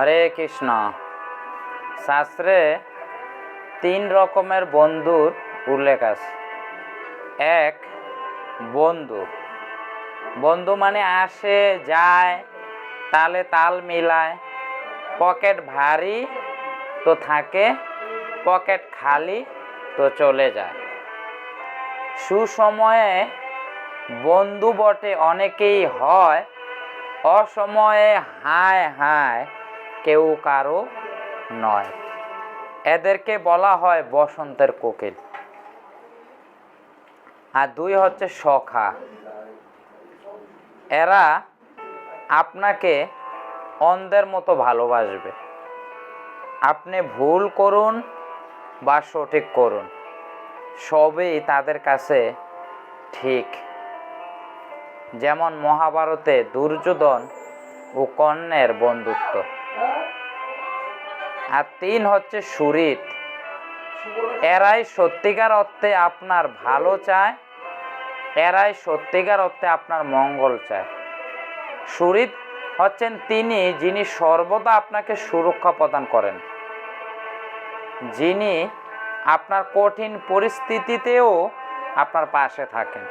হরে কৃষ্ণ। শাস্ত্রে তিন রকমের বন্ধুর উল্লেখ আছে। এক, বন্ধু। বন্ধু মানে আসে, যায়, তালে তাল মিলায়। পকেট ভারী তো থাকে, পকেট খালি তো চলে যায়। সুসময়ে বন্ধু বটে অনেকেই হয়, অসময়ে হায় হায় কেউ কারও নয়। এদেরকে বলা হয় বসন্তের কোকিল। আর দুই হচ্ছে সখা। এরা আপনাকে অন্ধের মতো ভালোবাসবে। আপনি ভুল করুন বা সঠিক করুন, সবই তাদের কাছে ঠিক। যেমন মহাভারতে দুর্যোধন ও কর্ণের বন্ধুত্ব। আর তিন হচ্ছে সুরিত। এরাই সত্যিকার অর্থে আপনার ভালো চায়, এরাই সত্যিকার অর্থে আপনার মঙ্গল চায়। সুরিত হচ্ছেন তিনি যিনি সর্বদা আপনাকে সুরক্ষা প্রদান করেন। যিনি আপনার কঠিন পরিস্থিতিতেও আপনার পাশে থাকেন।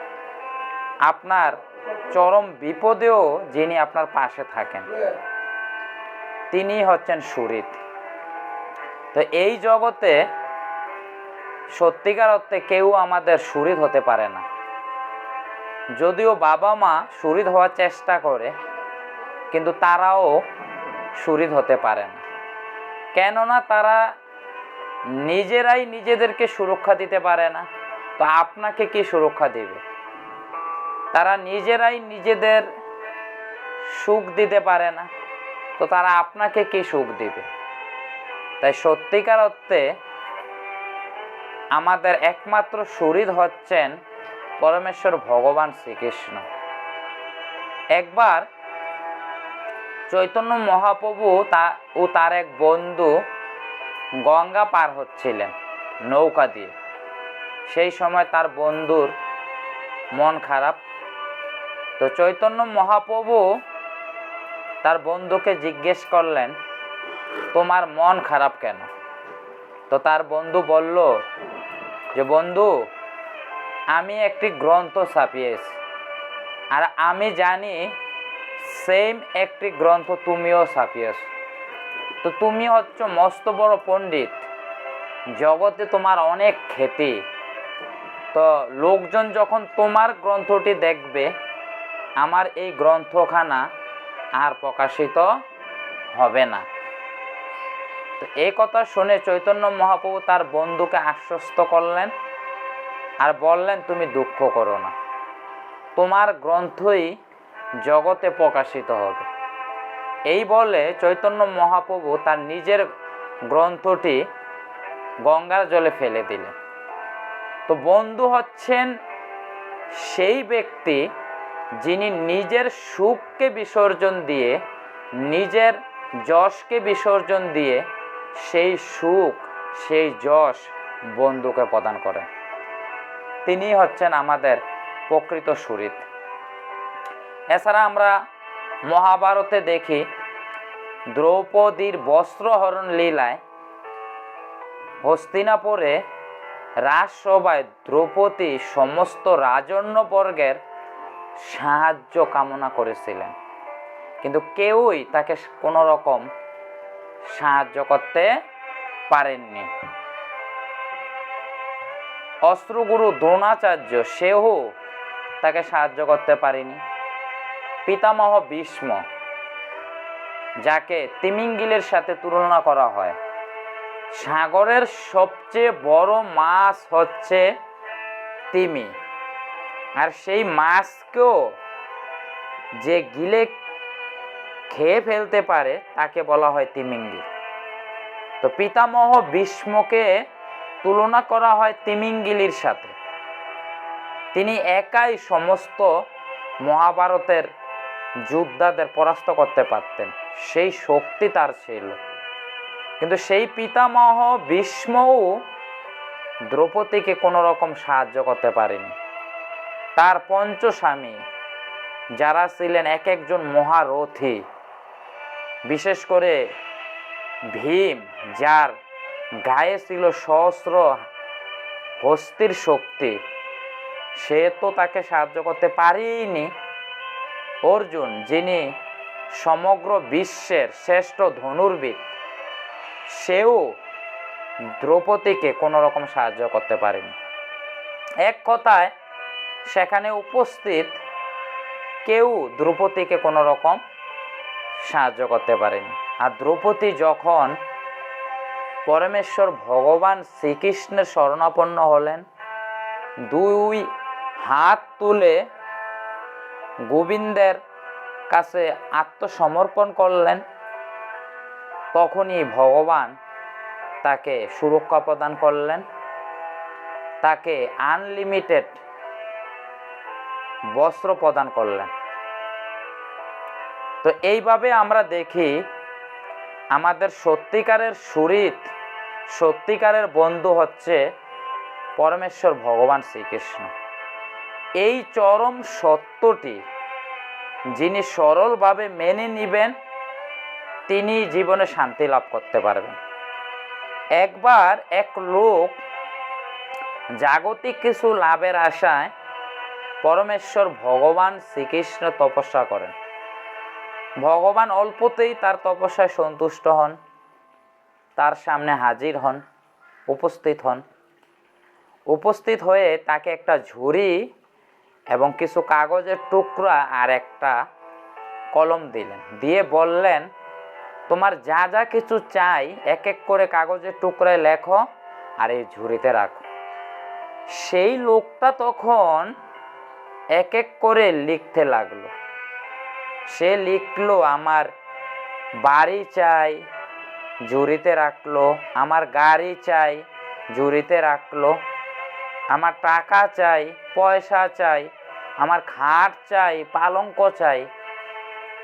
আপনার চরম বিপদেও যিনি আপনার পাশে থাকেন। তিনি হচ্ছেন সুরিত। তো এই জগতে সত্যিকার অর্থে কেউ আমাদের সুরিত হতে পারে না। যদিও বাবা মা সুরিত হওয়ার চেষ্টা করে, কিন্তু তারাও সুরিত হতে পারে না। কেননা তারা নিজেরাই নিজেদেরকে সুরক্ষা দিতে পারে না, তো আপনাকে কি সুরক্ষা দেবে? তারা নিজেরাই নিজেদের সুখ দিতে পারে না, তো তারা আপনাকে কি সুখ দিবে? তাই সত্যিকার অর্থে আমাদের একমাত্র শরীর হচ্ছেন পরমেশ্বর ভগবান শ্রীকৃষ্ণ। একবার চৈতন্য মহাপ্রভু তা, ও তার এক বন্ধু গঙ্গা পার হচ্ছিলেন নৌকা দিয়ে। সেই সময় তার বন্ধুর মন খারাপ। তো চৈতন্য মহাপ্রভু তার বন্ধুকে জিজ্ঞেস করলেন তোমার মন খারাপ কেন? তো তার বন্ধু বলল, যে বন্ধু, আমি একটি গ্রন্থ ছাপিয়েছি। আর আমি জানি সেম একটি গ্রন্থ তুমিও ছাপিয়েছ। তো তুমি হচ্ছ মস্ত বড় পণ্ডিত। জগতে তোমার অনেক খ্যাতি। তো লোকজন যখন তোমার গ্রন্থটি দেখবে, আমার এই গ্রন্থখানা আর প্রকাশিত হবে না। তো এই কথা শুনে চৈতন্য মহাপ্রভু তার বন্ধুকে আশ্বস্ত করলেন আর বললেন, তুমি দুঃখ করো না। তোমার গ্রন্থই জগতে প্রকাশিত হবে। এই বলে চৈতন্য মহাপ্রভু তার নিজের গ্রন্থটি গঙ্গার জলে ফেলে দিলেন। তো বন্ধু হচ্ছেন সেই ব্যক্তি যিনি নিজের সুখকে বিসর্জন দিয়ে, নিজের যশকে বিসর্জন দিয়ে সেই সুখ, সেই যশ বন্ধুকে প্রদান করেন তিনি হচ্ছেন আমাদের প্রকৃত সুরিত এছাড়া আমরা মহাভারতে দেখি, দ্রৌপদীর বস্ত্রহরণ লীলায় হস্তিনাপুরে রাজসভায় দ্রৌপদী সমস্ত রাজন্যবর্গের সাহায্য কামনা করেছিলেন। কিন্তু কেউই তাকে কোনো রকম সাহায্য করতে পারেননি। অস্ত্রগুরু দ্রোণাচার্য, সেও তাকে সাহায্য করতে পারেনি। পিতামহ ভীষ্ম, যাকে তিমিঙ্গিলের সাথে তুলনা করা হয়, সাগরের সবচেয়ে বড় মাছ হচ্ছে তিমি। আর সেই মাছকেও যে গিলে খেয়ে ফেলতে পারে, তাকে বলা হয় তিমিঙ্গি। তো পিতামহ ভীষ্মকে তুলনা করা হয় তিমিঙ্গিলির সাথে। তিনি একাই সমস্ত মহাভারতের যোদ্ধাদের পরাস্ত করতে পারতেন। সেই শক্তি তার ছিল। কিন্তু সেই পিতামহ ভীষ্মও দ্রৌপদীকে কোনো রকম সাহায্য করতে পারেনি। তার পঞ্চস্বামী, যারা ছিলেন এক একজন মহারথী বিশেষ করে ভীম, যার গায়ে ছিল সহস্র হস্তির শক্তি, সে তো তাকে সাহায্য করতে পারেনি। অর্জুন, যিনি সমগ্র বিশ্বের শ্রেষ্ঠ ধনুর্বিদ, সেও দ্রৌপদীকে কোনো রকম সাহায্য করতে পারেনি। এক কথায়, সেখানে উপস্থিত কেউ দ্রৌপদীকে কোনো রকম সাহায্য করতে পারেনি। আর দ্রৌপদী যখন পরমেশ্বর ভগবান শ্রীকৃষ্ণের শরণাপন্ন হলেন, দুই হাত তুলে গোবিন্দের কাছে আত্মসমর্পণ করলেন, তখনই ভগবান তাকে সুরক্ষা প্রদান করলেন। তাকে আনলিমিটেড বস্ত্র প্রদান করলেন। তো এইভাবে আমরা দেখি আমাদের সত্যিকারের সুরিত, সত্যিকারের বন্ধু হচ্ছে পরমেশ্বর ভগবান শ্রীকৃষ্ণ। এই চরম সত্যটি যিনি সরলভাবে মেনে নিবেন, তিনি জীবনে শান্তি লাভ করতে পারবেন। একবার এক লোক জাগতিক কিছু লাভের আশায় পরমেশ্বর ভগবান শ্রীকৃষ্ণ তপস্যা করেন। ভগবান অল্পতেই তার তপস্যায় সন্তুষ্ট হন, তার সামনে হাজির হন, উপস্থিত হন। উপস্থিত হয়ে তাকে একটা ঝুড়ি এবং কিছু কাগজের টুকরা আর একটা কলম দিলেন। দিয়ে বললেন, তোমার যা যা কিছু চাই, এক এক করে কাগজের টুকরায় লেখো আর এই ঝুড়িতে রাখো। সেই লোকটা তখন এক এক করে লিখতে লাগল। সে লিখলো, আমার বাড়ি চাই ঝুড়িতে রাখল, আমার গাড়ি চাই ঝুড়িতে রাখল, আমার টাকা চাই, পয়সা চাই, আমার খাট চাই, পালঙ্ক চাই।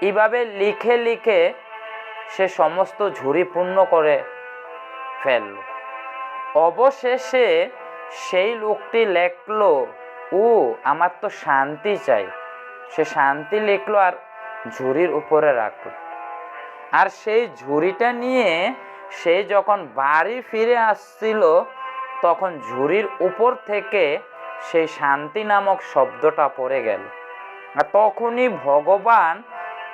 এইভাবে লিখে লিখে সে সমস্ত ঝুড়ি পূর্ণ করে ফেলল। অবশেষে সেই লোকটি লেখলো, ও, আমার তো শান্তি চাই। সে শান্তি লিখলো আর ঝুড়ির উপরে রাখল আর সেই ঝুড়িটা নিয়ে সে যখন বাড়ি ফিরে আসছিল, তখন ঝুড়ির উপর থেকে সেই শান্তি নামক শব্দটা পড়ে গেল। আর তখনই ভগবান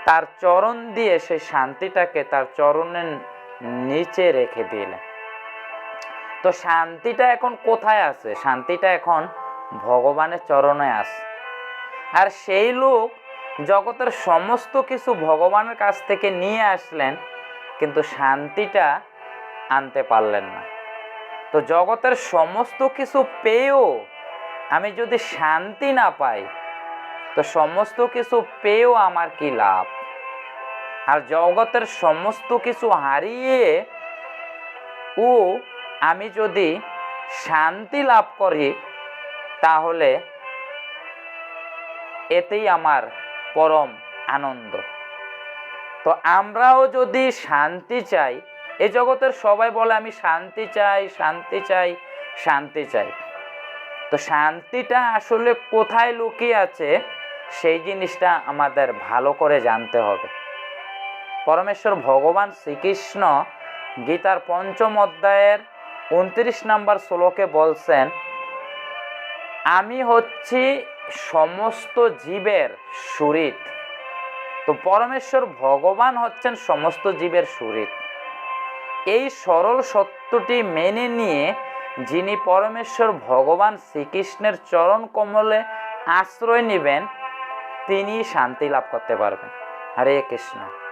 তার চরণ দিয়ে সেই শান্তিটাকে তার চরণের নিচে রেখে দিলেন। তো শান্তিটা এখন কোথায় আছে? শান্তিটা এখন ভগবানের চরণে আছে। আর সেই লোক জগতের সমস্ত কিছু ভগবানের কাছ থেকে নিয়ে আসলেন, কিন্তু শান্তিটা আনতে পারলেন না। তো জগতের সমস্ত কিছু পেয়েও আমি যদি শান্তি না পাই, তো সমস্ত কিছু পেয়েও আমার কি লাভ? আর জগতের সমস্ত কিছু হারিয়ে ও আমি যদি শান্তি লাভ করি, তাহলে এতেই আমার পরম আনন্দ। তো আমরাও যদি শান্তি চাই, এ জগতের সবাই বলে আমি শান্তি চাই শান্তি চাই শান্তি চাই। তো শান্তিটা আসলে কোথায় লুকিয়ে আছে, সেই জিনিসটা আমাদের ভালো করে জানতে হবে। পরমেশ্বর ভগবান শ্রীকৃষ্ণ গীতার পঞ্চম অধ্যায়ের উনত্রিশ নম্বর শ্লোকে বলছেন, আমি হচ্ছি সমস্ত জীবের সুরিত। তো পরমেশ্বর ভগবান হচ্ছেন সমস্ত জীবের সুরিত। এই সরল সত্যটি মেনে নিয়ে যিনি পরমেশ্বর ভগবান শ্রীকৃষ্ণের চরণ কমলে আশ্রয় নেবেন তিনি শান্তি লাভ করতে পারবেন। হরে কৃষ্ণ।